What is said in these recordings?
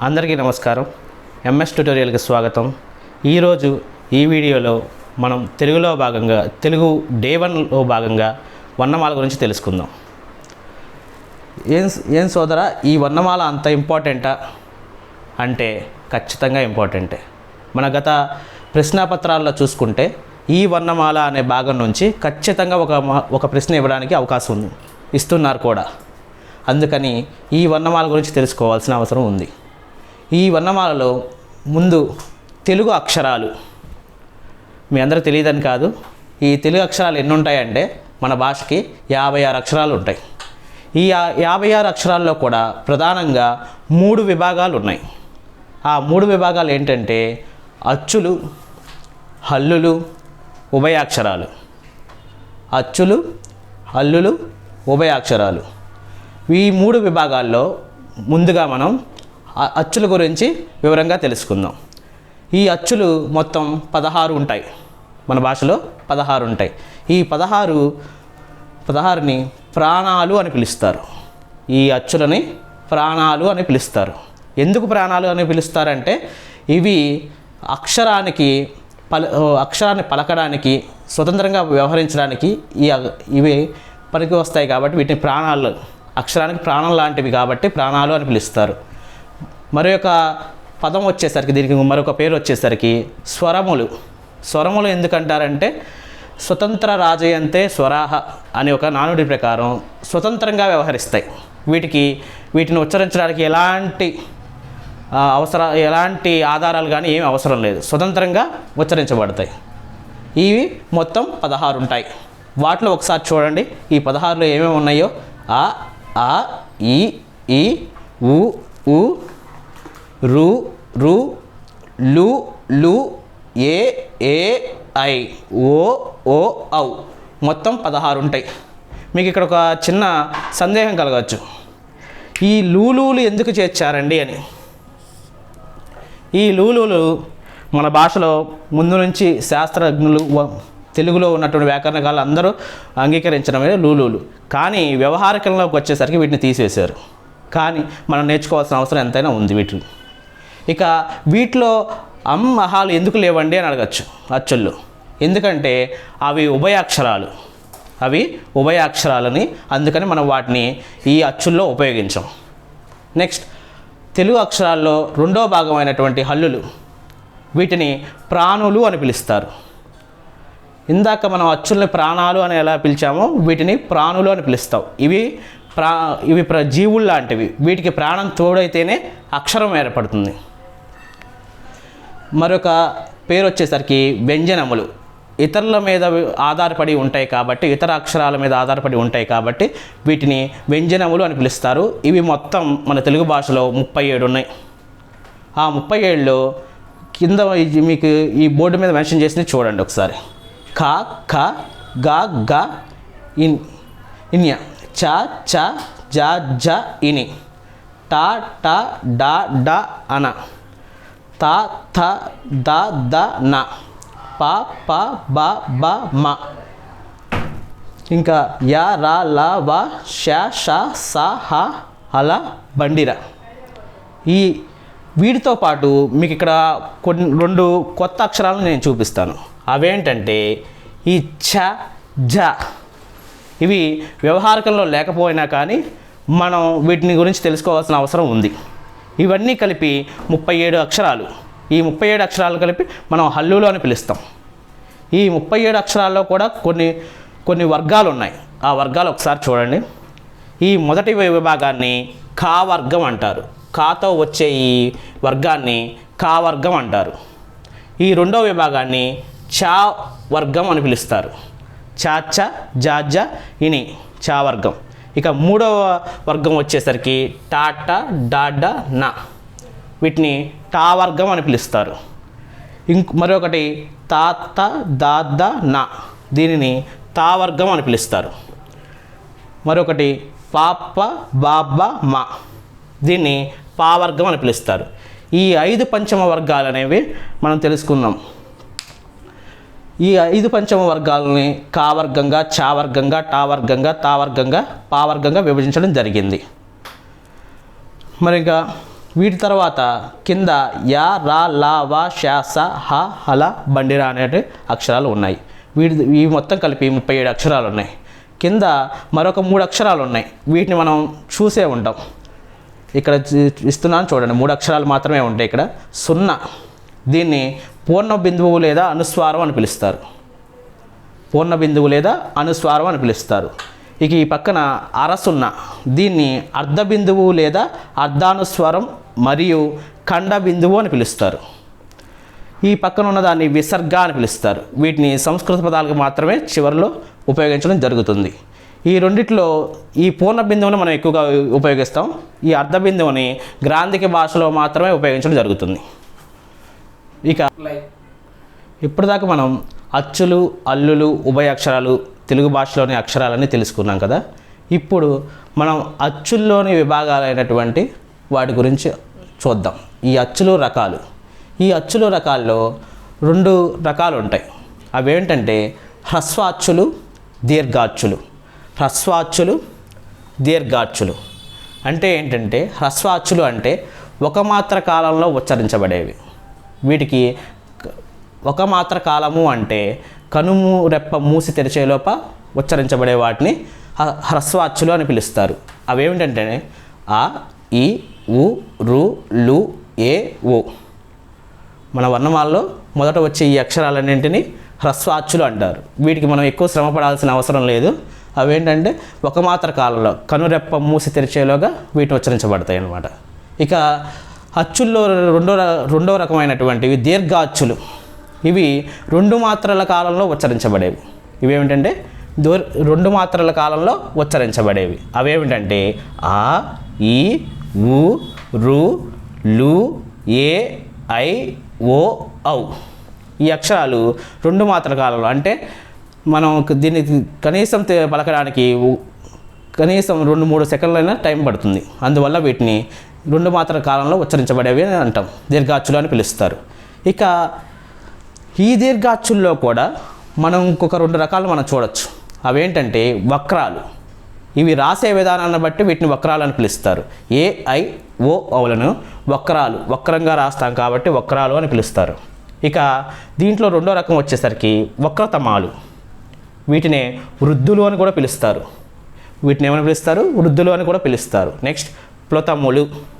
అందరికీ నమస్కారం. ఎంఎస్ ట్యూటోరియల్కి స్వాగతం. ఈరోజు ఈ వీడియోలో మనం తెలుగులో భాగంగా తెలుగు డే వన్లో భాగంగా వర్ణమాల గురించి తెలుసుకుందాం. ఏం ఏం సోదరా ఈ వర్ణమాల అంత ఇంపార్టెంటా? అంటే ఖచ్చితంగా ఇంపార్టెంటే. మన గత ప్రశ్నాపత్రాల్లో చూసుకుంటే ఈ వర్ణమాల అనే భాగం నుంచి ఖచ్చితంగా ఒక మా- ఒక ప్రశ్న ఇవ్వడానికి అవకాశం ఉంది ఇస్తున్నారు కూడా. అందుకని ఈ వర్ణమాల గురించి తెలుసుకోవాల్సిన అవసరం ఉంది. ఈ వర్ణమాలలో ముందు తెలుగు అక్షరాలు. మీ అందరూ తెలియదని కాదు ఈ తెలుగు అక్షరాలు ఎన్ని ఉంటాయంటే మన భాషకి యాభై ఆరు అక్షరాలు ఉంటాయి. ఈ యాభై ఆరు అక్షరాల్లో కూడా ప్రధానంగా మూడు విభాగాలు ఉన్నాయి. ఆ మూడు విభాగాలు ఏంటంటే అచ్చులు హల్లులు ఉభయాక్షరాలు అచ్చులు హల్లులు ఉభయాక్షరాలు ఈ మూడు విభాగాల్లో ముందుగా మనం అచ్చుల గురించి వివరంగా తెలుసుకుందాం. ఈ అచ్చులు మొత్తం పదహారు ఉంటాయి. మన భాషలో పదహారు ఉంటాయి. ఈ పదహారు పదహారుని ప్రాణాలు అని పిలుస్తారు. ఈ అచ్చులని ప్రాణాలు అని పిలుస్తారు. ఎందుకు ప్రాణాలు అని పిలుస్తారంటే ఇవి అక్షరానికి పల అక్షరాన్ని పలకడానికి స్వతంత్రంగా వ్యవహరించడానికి ఈ ఇవి పనికి వస్తాయి కాబట్టి వీటిని ప్రాణాలు అక్షరానికి ప్రాణం లాంటివి కాబట్టి ప్రాణాలు అని పిలుస్తారు. మరొక పదం వచ్చేసరికి దీనికి మరొక పేరు వచ్చేసరికి స్వరములు. స్వరములు ఎందుకంటారంటే స్వతంత్ర రాజయంతే స్వరాహ అనే ఒక నానుడి ప్రకారం స్వతంత్రంగా వ్యవహరిస్తాయి. వీటికి వీటిని ఉచ్చరించడానికి ఎలాంటి అవసర ఎలాంటి ఆధారాలు కానీ ఏమి అవసరం లేదు. స్వతంత్రంగా ఉచ్చరించబడతాయి. ఇవి మొత్తం పదహారు ఉంటాయి. వాటిలో ఒకసారి చూడండి. ఈ పదహారులో ఏమేమి ఉన్నాయో? ఆ ఆ ఈ ఈ ఉ ఉ రు రు లు లు ఏ ఏ ఐ ఓ ఓ ఔ. మొత్తం పదహారు ఉంటాయి. మీకు ఇక్కడ ఒక చిన్న సందేహం కలగవచ్చు. ఈ లూలూలు ఎందుకు చేర్చారండి అని. ఈ లూలూలు మన భాషలో ముందు నుంచి శాస్త్రజ్ఞులు తెలుగులో ఉన్నటువంటి వ్యాకరణకాలు అందరూ అంగీకరించడమే లూలూలు. కానీ వ్యవహారికంలోకి వచ్చేసరికి వీటిని తీసేశారు. కానీ మనం నేర్చుకోవాల్సిన అవసరం ఎంతైనా ఉంది వీటిని. ఇక వీటిలో అమ్ అహాలు ఎందుకు లేవండి అని అడగచ్చు అచ్చుళ్ళు ఎందుకంటే అవి ఉభయాక్షరాలు. అవి ఉభయాక్షరాలని అందుకని మనం వాటిని ఈ అచ్చుల్లో ఉపయోగించాం. నెక్స్ట్ తెలుగు అక్షరాల్లో రెండో భాగమైనటువంటి హల్లులు వీటిని ప్రాణులు అని పిలుస్తారు. ఇందాక మనం అచ్చుల్ని ప్రాణాలు అని ఎలా పిలిచామో వీటిని ప్రాణులు అని పిలుస్తాం. ఇవి ప్రా ఇవి ప్ర జీవులు లాంటివి వీటికి ప్రాణం తోడైతేనే అక్షరం ఏర్పడుతుంది. మరొక పేరు వచ్చేసరికి వ్యంజనములు. ఇతరుల మీద ఆధారపడి ఉంటాయి కాబట్టి ఇతర అక్షరాల మీద ఆధారపడి ఉంటాయి కాబట్టి వీటిని వ్యంజనములు అని పిలుస్తారు. ఇవి మొత్తం మన తెలుగు భాషలో ముప్పై ఏడు ఉన్నాయి. ఆ ముప్పై ఏడులో కింద మీకు ఈ బోర్డు మీద మెన్షన్ చేసి చూడండి ఒకసారి. కా ఖ గ గ ఇన్ ఇన్య. చ చ జ జ ఇని. టా ట డా డా అన. త థ ద ద న. ప ప బ బ మ. ఇంకా యా రా ల వ ష ష స హ అల బండిర. ఈ వీటితో పాటు మీకు ఇక్కడ కొన్ని రెండు కొత్త అక్షరాలను నేను చూపిస్తాను. అవేంటంటే ఈ ఛ జ. ఇవి వ్యవహారికంలో లేకపోయినా కానీ మనం వీటిని గురించి తెలుసుకోవాల్సిన అవసరం ఉంది. ఇవన్నీ కలిపి ముప్పై ఏడు అక్షరాలు. ఈ ముప్పై ఏడు అక్షరాలు కలిపి మనం హల్లులు అని పిలుస్తాం. ఈ ముప్పై ఏడు అక్షరాల్లో కూడా కొన్ని కొన్ని వర్గాలు ఉన్నాయి. ఆ వర్గాలు ఒకసారి చూడండి. ఈ మొదటి విభాగాన్ని కా వర్గం అంటారు. కాతో వచ్చే ఈ వర్గాన్ని కా వర్గం అంటారు. ఈ రెండో విభాగాన్ని చా వర్గం అని పిలుస్తారు. చాచ జాజ ఇని చా వర్గం. ఇక మూడవ వర్గం వచ్చేసరికి టాటా డాడా నా. వీటిని టా వర్గం అని పిలుస్తారు. ఇంక మరొకటి తాత దాద నా. దీనిని తా వర్గం అని పిలుస్తారు. మరొకటి పాప బాబా మా. దీన్ని పావర్గం అని పిలుస్తారు. ఈ ఐదు పంచమ వర్గాలు అనేవి మనం తెలుసుకుందాం. ఈ ఐదు పంచమ వర్గాలని కావర్గంగా చావర్గంగా టావర్గంగా తావర్గంగా పావర్గంగా విభజించడం జరిగింది. మరి ఇంకా వీటి తర్వాత కింద యా రా లా వా షా స హ హల బండిరా అనే అక్షరాలు ఉన్నాయి. వీటి ఇవి మొత్తం కలిపి ముప్పై ఏడు అక్షరాలు ఉన్నాయి. కింద మరొక మూడు అక్షరాలు ఉన్నాయి. వీటిని మనం చూసే ఉంటాం. ఇక్కడ ఇస్తున్నాను చూడండి. మూడు అక్షరాలు మాత్రమే ఉంటాయి ఇక్కడ. సున్నా. దీన్ని పూర్ణ బిందువు లేదా అనుస్వారం అని పిలుస్తారు. పూర్ణ బిందువు లేదా అనుస్వారం అని పిలుస్తారు. ఇక ఈ పక్కన అరసున్న దీన్ని అర్ధ బిందువు లేదా అర్ధానుస్వరం మరియు ఖండ బిందువు అని పిలుస్తారు. ఈ పక్కన ఉన్న దాన్ని విసర్గ అని పిలుస్తారు. వీటిని సంస్కృత పదాలకు మాత్రమే చివరిలో ఉపయోగించడం జరుగుతుంది. ఈ రెండిట్లో ఈ పూర్ణ బిందువుని మనం ఎక్కువగా ఉపయోగిస్తాం. ఈ అర్ధ బిందువుని గ్రాంధిక భాషలో మాత్రమే ఉపయోగించడం జరుగుతుంది. ఇక ఇప్పటిదాకా మనం అచ్చులు అల్లులు ఉభయ అక్షరాలు తెలుగు భాషలోని అక్షరాలని తెలుసుకున్నాం కదా. ఇప్పుడు మనం అచ్చుల్లోని విభాగాలైనటువంటి వాటి గురించి చూద్దాం. ఈ అచ్చులు రకాలు. ఈ అచ్చులు రకాల్లో రెండు రకాలు ఉంటాయి అవేంటంటే హ్రస్వాచ్చులు దీర్ఘాచ్చులు. హ్రస్వాచ్చులు దీర్ఘాచ్చులు. అంటే ఏంటంటే హ్రస్వాచ్చులు అంటే ఒక మాత్ర కాలంలో ఉచ్చరించబడేవి. వీటికి ఒక మాత్ర కాలము అంటే కనుము రెప్ప మూసి తెరిచేలోప ఉచ్చరించబడే వాటిని హ్రస్వాచ్చులు అని పిలుస్తారు. అవేమిటంటే ఆ ఈ ఉ రు లు ఏ ఓ మన వర్ణమాలలో మొదట వచ్చే ఈ అక్షరాలన్నింటినీ హ్రస్వాచ్చులు అంటారు. వీటికి మనం ఎక్కువ శ్రమ పడాల్సిన అవసరం లేదు. అవేంటంటే ఒక మాత్ర కాలంలో కనురెప్ప మూసి తెరిచేలోగా వీటిని ఉచ్చరించబడతాయి అన్నమాట ఇక అచ్చుల్లో రెండో ర- రెండో రకమైనటువంటివి దీర్ఘ అచ్చులు ఇవి రెండు మాత్రల కాలంలో ఉచ్చరించబడేవి. ఇవేమిటంటే దూర్ రెండు మాత్రల కాలంలో ఉచ్చరించబడేవి. అవేమిటంటే ఆ ఈ ఉ రు లు ఏ ఐ ఓ ఔ. ఈ అక్షరాలు రెండు మాత్రల కాలంలో అంటే మనం దీన్ని కనీసం పలకడానికి కనీసం రెండు మూడు సెకండ్లైనా టైం పడుతుంది. అందువల్ల వీటిని రెండు మాత్ర కాలంలో ఉచ్చరించబడేవి అని అంటాం. దీర్ఘాచులు అని పిలుస్తారు. ఇక ఈ దీర్ఘాచుల్లో కూడా మనం ఇంకొక రెండు రకాలు మనం చూడొచ్చు. అవేంటంటే వక్రాలు. ఇవి రాసే విధానాన్ని బట్టి వీటిని వక్రాలు అని పిలుస్తారు. ఏఐ ఓ వక్రాలు. వక్రంగా రాస్తాం కాబట్టి వక్రాలు అని పిలుస్తారు. ఇక దీంట్లో రెండో రకం వచ్చేసరికి వక్రతమాలు. వీటినే వృద్ధులు అని కూడా పిలుస్తారు. వీటిని ఏమని పిలుస్తారు? వృద్ధులు అని కూడా పిలుస్తారు. నెక్స్ట్ ప్లతములు.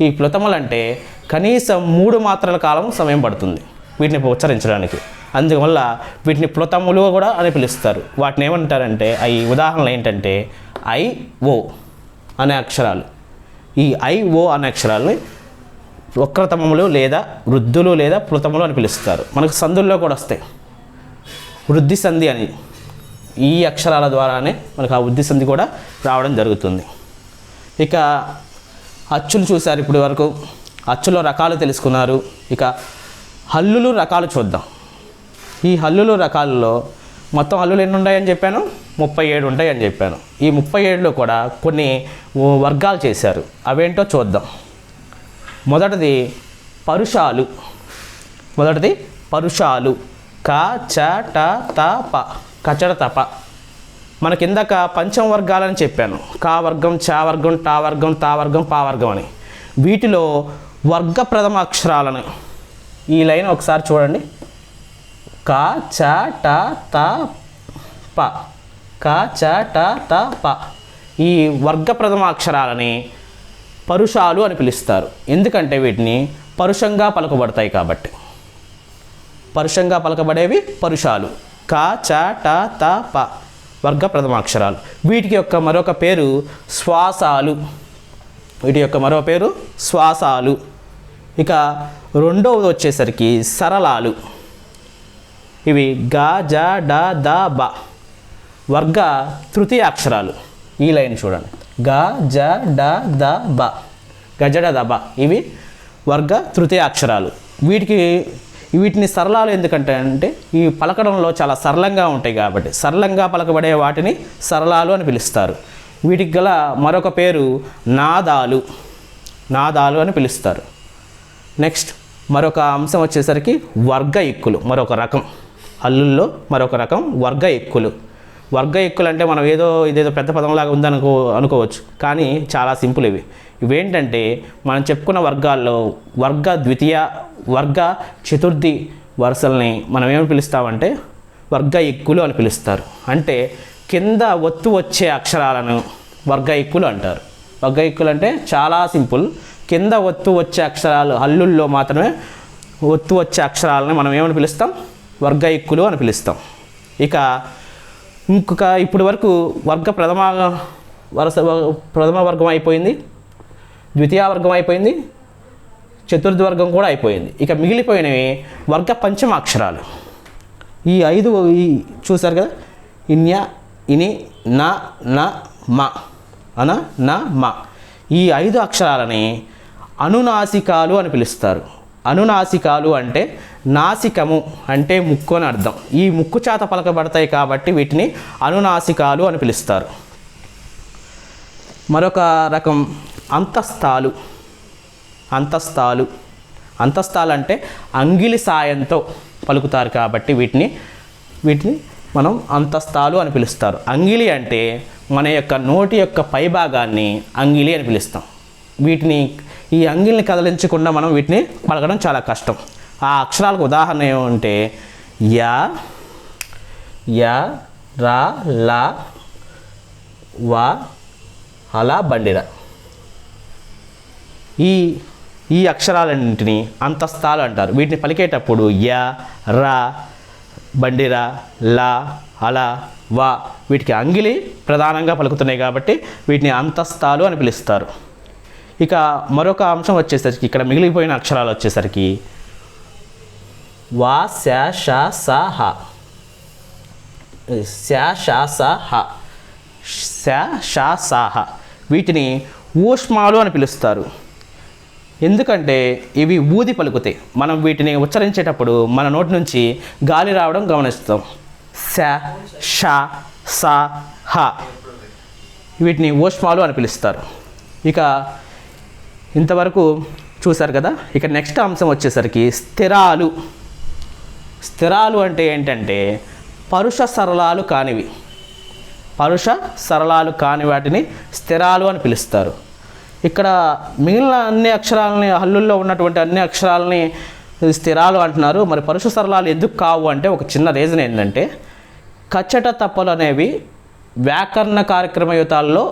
ఈ ప్లుతములు అంటే కనీసం మూడు మాత్రల కాలం సమయం పడుతుంది వీటిని ఉచ్చరించడానికి. అందువల్ల వీటిని ప్లుతములు కూడా అని పిలుస్తారు. వాటిని ఏమంటారంటే అవి ఉదాహరణలు ఏంటంటే ఐ ఓ అనే అక్షరాలు. ఈ ఐ ఓ అనే అక్షరాలని వక్రతమములు లేదా వృద్ధులు లేదా ప్లుతములు అని పిలుస్తారు. మనకు సందుల్లో కూడా వస్తాయి. వృద్ధి సంధి అని. ఈ అక్షరాల ద్వారానే మనకు ఆ వృద్ధి సంధి కూడా రావడం జరుగుతుంది. ఇక అచ్చులు చూశారు ఇప్పటి వరకు. అచ్చులో రకాలు తెలుసుకున్నారు. ఇక హల్లులు రకాలు చూద్దాం. ఈ హల్లులు రకాలలో మొత్తం హల్లులు ఎన్ని ఉన్నాయని చెప్పాను? ముప్పై ఏడు ఉంటాయని చెప్పాను. ఈ ముప్పై ఏడులో కూడా కొన్ని వర్గాలు చేశారు. అవేంటో చూద్దాం. మొదటిది పరుషాలు. మొదటిది పరుషాలు. క చ ట త ప. కచడ తప మన కిందక పంచమ వర్గాలని చెప్పాను. కా వర్గం చా వర్గం టా వర్గం తా వర్గం పా వర్గం అని. వీటిలో వర్గ ప్రథమ అక్షరాలను ఈ లైన్ ఒకసారి చూడండి. క చ ట త ప. కా చ ట త ప. ఈ వర్గ ప్రథమ అక్షరాలని పరుషాలు అని పిలుస్తారు. ఎందుకంటే వీటిని పరుషంగా పలకబడతాయి కాబట్టి. పరుషంగా పలకబడేవి పరుషాలు. క చ ట త ప. వర్గ ప్రథమాక్షరాలు వీటికి యొక్క మరొక పేరు శ్వాసాలు. వీటి యొక్క మరో పేరు శ్వాసాలు. ఇక రెండవది వచ్చేసరికి సరళాలు. ఇవి గ జ డ ద బ. వర్గ తృతీయ అక్షరాలు ఈ లైన్ చూడండి. గ జ డ ద బ. గజడ ద బ. ఇవి వర్గ తృతీయ అక్షరాలు వీటికి వీటిని సరళాలు ఎందుకంటే అంటే ఈ పలకడంలో చాలా సరళంగా ఉంటాయి కాబట్టి. సరళంగా పలకబడే వాటిని సరళాలు అని పిలుస్తారు. వీటికి గల మరొక పేరు నాదాలు. నాదాలు అని పిలుస్తారు. నెక్స్ట్ మరొక అంశం వచ్చేసరికి వర్గ ఎక్కులు మరొక రకం. అల్లుల్లో మరొక రకం వర్గ ఎక్కులు. వర్గ ఎక్కులు అంటే మనం ఏదో ఇదేదో పెద్ద పదంలాగా ఉందనుకో అనుకోవచ్చు. కానీ చాలా సింపుల్ ఇవి. ఇవేంటంటే మనం చెప్పుకున్న వర్గాల్లో వర్గ ద్వితీయ వర్గ చతుర్థి వరుసల్ని మనం ఏమని పిలుస్తామంటే వర్గ ఎక్కులు అని పిలుస్తారు. అంటే కింద ఒత్తు వచ్చే అక్షరాలను వర్గ ఎక్కులు అంటారు. వర్గ ఎక్కులు అంటే చాలా సింపుల్. కింద ఒత్తు వచ్చే అక్షరాలు హల్లుల్లో మాత్రమే ఒత్తు వచ్చే అక్షరాలను మనం ఏమని పిలుస్తాం? వర్గ ఎక్కులు అని పిలుస్తాం. ఇక ఇంకొక ఇప్పటి వరకు వర్గ ప్రథమ వరుస ప్రథమ వర్గం అయిపోయింది ద్వితీయ వర్గం అయిపోయింది చతుర్థ వర్గం కూడా అయిపోయింది. ఇక మిగిలిపోయినవి వర్గ పంచమ అక్షరాలు ఈ ఐదు ఈ చూసారు కదా? ఇన్య ఇని నా నా మా. అన నా మా. ఈ ఐదు అక్షరాలని అనునాసికాలు అని పిలుస్తారు. అనునాసికాలు అంటే నాసికము అంటే ముక్కు అని అర్థం. ఈ ముక్కు చేత పలకబడతాయి కాబట్టి వీటిని అనునాసికాలు అని పిలుస్తారు. మరొక రకం అంతస్తాలు అంతస్తాలు అంతస్తాలు అంటే అంగిలి సాయంతో పలుకుతారు కాబట్టి వీటిని వీటిని మనం అంతస్తాలు అని పిలుస్తారు. అంగిలి అంటే మన యొక్క నోటి యొక్క పైభాగాన్ని అంగిలి అని పిలుస్తాం. వీటిని ఈ అంగిలిని కదిలించకుండా మనం వీటిని పలకడం చాలా కష్టం. ఆ అక్షరాలకు ఉదాహరణ ఏమంటే యా యా రా లా వా అలా బండిర. ఈ ఈ అక్షరాలన్నింటినీ అంతస్తాలు అంటారు. వీటిని పలికేటప్పుడు య రా బండిరా లా అలా వా వీటికి అంగిలి ప్రధానంగా పలుకుతున్నాయి కాబట్టి వీటిని అంతస్తాలు అని పిలుస్తారు. ఇక మరొక అంశం వచ్చేసరికి ఇక్కడ మిగిలిపోయిన అక్షరాలు వచ్చేసరికి వా శ ష స హ. ష స హ. శ ష స హ. వీటిని ఊష్మాలు అని పిలుస్తారు. ఎందుకంటే ఇవి ఊది పలుకుతాయి. మనం వీటిని ఉచ్చరించేటప్పుడు మన నోటి నుంచి గాలి రావడం గమనిస్తాం. స ష స హ. వీటిని ఊష్మాలు అని పిలుస్తారు. ఇక ఇంతవరకు చూశారు కదా? ఇక నెక్స్ట్ అంశం వచ్చేసరికి స్థిరాలు. స్థిరాలు అంటే ఏంటంటే పరుష సరళాలు కానివి. పరుష సరళాలు కాని వాటిని స్థిరాలు అని పిలుస్తారు. ఇక్కడ మిగిలిన అన్ని అక్షరాలని హల్లుల్లో ఉన్నటువంటి అన్ని అక్షరాలని స్థిరాలు అంటున్నారు. మరి పరుష సరళాలు ఎందుకు కావు అంటే ఒక చిన్న రీజన్ ఏంటంటే కచ్చట తప్పలు అనేవి వ్యాకరణ కార్యక్రమయుతాల్లో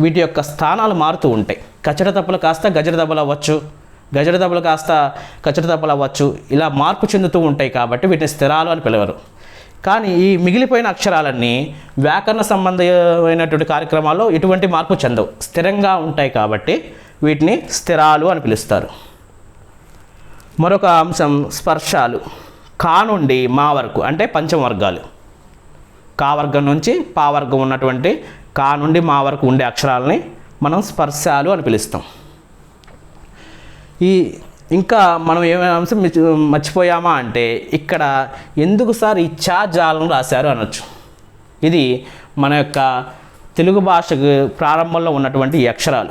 వీటి యొక్క స్థానాలు మారుతూ ఉంటాయి. కచ్చట తప్పలు కాస్త గజర దెబ్బలు అవ్వచ్చు. గజర దెబ్బలు కాస్త కచ్చట దెబ్బలు అవ్వచ్చు. ఇలా మార్పు చెందుతూ ఉంటాయి కాబట్టి వీటిని స్థిరాలు అని పిలవరు. కానీ ఈ మిగిలిపోయిన అక్షరాలన్నీ వ్యాకరణ సంబంధమైనటువంటి కార్యక్రమాల్లో ఎటువంటి మార్పు చెందవు. స్థిరంగా ఉంటాయి కాబట్టి వీటిని స్థిరాలు అని పిలుస్తారు. మరొక అంశం స్పర్శాలు. కా నుండి మా వరకు అంటే పంచవర్గాలు కా వర్గం నుంచి పా వర్గం ఉన్నటువంటి కా నుండి మా వరకు ఉండే అక్షరాలని మనం స్పర్శాలు అని పిలుస్తాం. ఈ ఇంకా మనం ఏమైనా అంశం మర్చిపోయామా అంటే ఇక్కడ ఎందుకు సార్ ఈ చా జాలను రాశారు అనొచ్చు. ఇది మన యొక్క తెలుగు భాషకు ప్రారంభంలో ఉన్నటువంటి అక్షరాలు.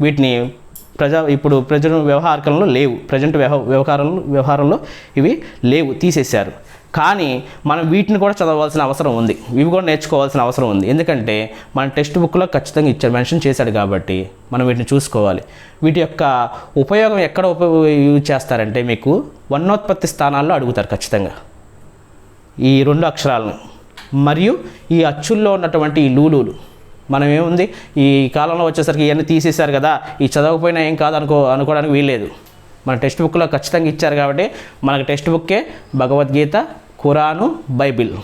వీటిని ప్రజా ఇప్పుడు ప్రజల వ్యవహారంలో లేవు. ప్రజెంట్ వ్యవ వ్యవహారంలో వ్యవహారంలో ఇవి లేవు. తీసేశారు. కానీ మనం వీటిని కూడా చదవాల్సిన అవసరం ఉంది. ఇవి కూడా నేర్చుకోవాల్సిన అవసరం ఉంది. ఎందుకంటే మన టెక్స్ట్ బుక్లో ఖచ్చితంగా ఇచ్చారు మెన్షన్ చేశాడు కాబట్టి మనం వీటిని చూసుకోవాలి. వీటి యొక్క ఉపయోగం ఎక్కడ ఉపయోగ యూజ్ చేస్తారంటే మీకు వర్ణోత్పత్తి స్థానాల్లో అడుగుతారు ఖచ్చితంగా. ఈ రెండు అక్షరాలను. మరియు ఈ అచ్చుల్లో ఉన్నటువంటి ఈ లూలులు. మనం ఏముంది? ఈ కాలంలో వచ్చేసరికి ఇవన్నీ తీసేశారు కదా ఈ చదవకపోయినా ఏం కాదు అనుకో అనుకోవడానికి వీల్లేదు. మన టెక్స్ట్ బుక్లో ఖచ్చితంగా ఇచ్చారు కాబట్టి మనకు టెక్స్ట్ బుక్కే భగవద్గీత ఖురాను బైబిల్.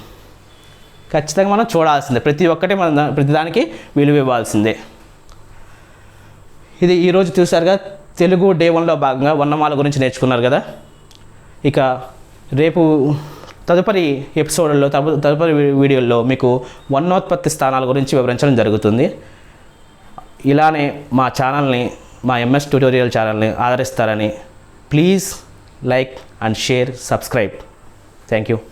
ఖచ్చితంగా మనం చూడాల్సిందే. ప్రతి ఒక్కటి మన దా- విలువ ఇవ్వాల్సిందే. ఇది ఈరోజు చూసారుగా తెలుగు డే వన్లో భాగంగా వర్ణమాల గురించి నేర్చుకున్నారు కదా. ఇక రేపు తదుపరి ఎపిసోడ్లో తదుపరి వీడియోల్లో మీకు వర్ణోత్పత్తి స్థానాల గురించి వివరించడం జరుగుతుంది. ఇలానే మా ఛానల్ని మా ఎంఎస్ ట్యూటోరియల్ ఛానల్ని ఆదరిస్తారని please like and share subscribe. Thank you.